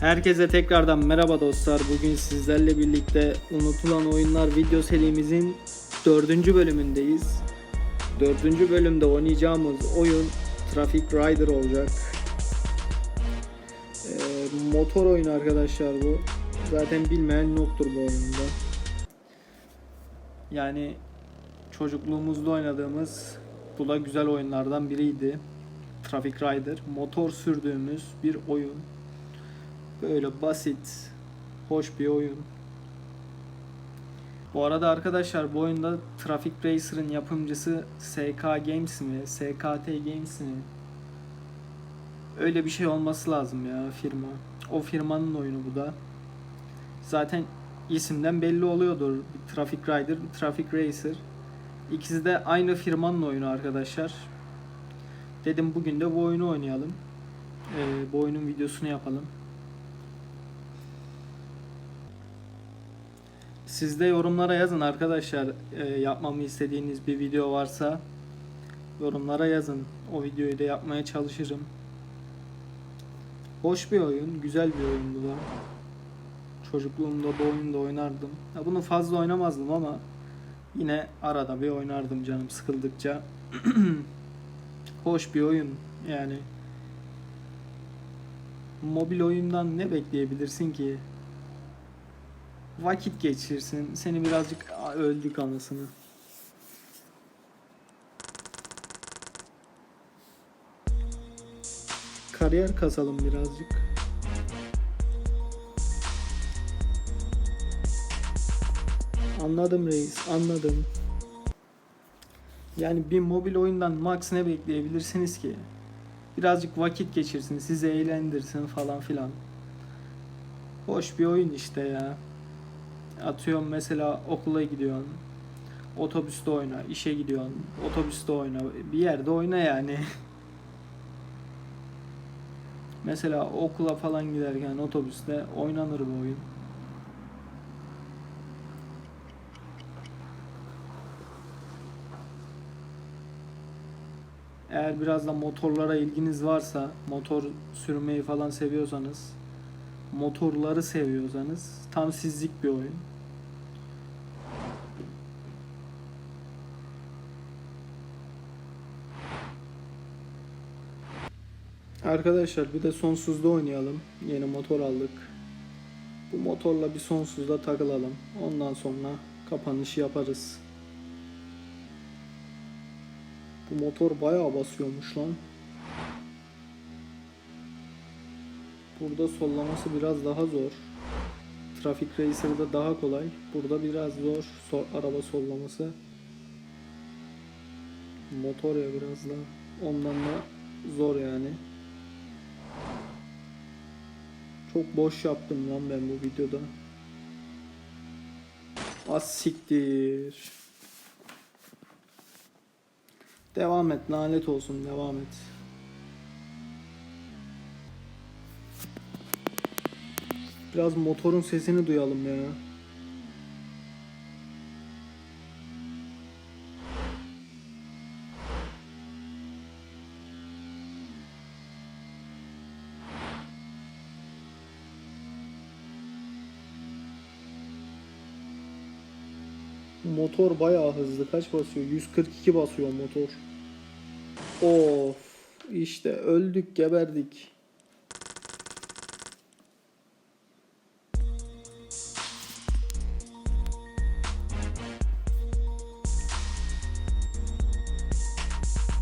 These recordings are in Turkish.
Herkese tekrardan merhaba dostlar. Bugün sizlerle birlikte unutulan oyunlar video serimizin dördüncü bölümündeyiz. Dördüncü bölümde oynayacağımız oyun Traffic Rider olacak. Ee, motor oyunu arkadaşlar bu. Zaten bilmeyen yoktur bu oyunda. Yani çocukluğumuzda oynadığımız bu da güzel oyunlardan biriydi. Traffic Rider. Motor sürdüğümüz bir oyun. Böyle basit, hoş bir oyun. Bu arada arkadaşlar bu oyunda Traffic Racer'ın yapımcısı SK Games mi, SKT Games mi? Öyle bir şey olması lazım ya firma. O firmanın oyunu bu da. Zaten isimden belli oluyordur. Bir Traffic Rider, bir Traffic Racer. İkisi de aynı firmanın oyunu arkadaşlar. Dedim bugün de bu oyunu oynayalım. Ee, bu oyunun videosunu yapalım. Siz de yorumlara yazın arkadaşlar. Ee, yapmamı istediğiniz bir video varsa yorumlara yazın. O videoyu da yapmaya çalışırım. Hoş bir oyun, güzel bir oyun bu da. Çocukluğumda bu oyunda oynardım. Ya bunu fazla oynamazdım ama yine arada bir oynardım canım sıkıldıkça. Hoş bir oyun yani. Mobil oyundan ne bekleyebilirsin ki? Vakit geçirsin. Seni birazcık öldük anasını. Kariyer kasalım birazcık. Anladım reis, anladım. Yani bir mobil oyundan max ne bekleyebilirsiniz ki? Birazcık vakit geçirsin, sizi eğlendirsin falan filan. Hoş bir oyun işte ya. Atıyorum mesela okula gidiyorsun. Otobüste oyna, işe gidiyorsun. Otobüste oyna, bir yerde oyna yani. mesela okula falan giderken otobüste oynanır bu oyun. Eğer biraz da motorlara ilginiz varsa, motor sürmeyi falan seviyorsanız, motorları seviyorsanız tam sizlik bir oyun. Arkadaşlar bir de sonsuzda oynayalım. Yeni motor aldık. Bu motorla bir sonsuzda takılalım. Ondan sonra kapanışı yaparız. Bu motor bayağı basıyormuş lan. Burada sollaması biraz daha zor. Trafik Racer'da daha kolay. Burada biraz zor so- araba sollaması. Motor ya biraz da. Ondan da zor yani. Çok boş yaptım lan ben bu videoda. Az. Devam et lanet olsun devam et. Biraz motorun sesini duyalım ya. Motor bayağı hızlı. Kaç basıyor? 142 basıyor motor. Of. işte öldük, geberdik.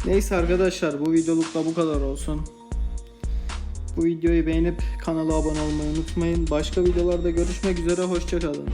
Neyse arkadaşlar bu videoluk da bu kadar olsun. Bu videoyu beğenip kanala abone olmayı unutmayın. Başka videolarda görüşmek üzere hoşçakalın.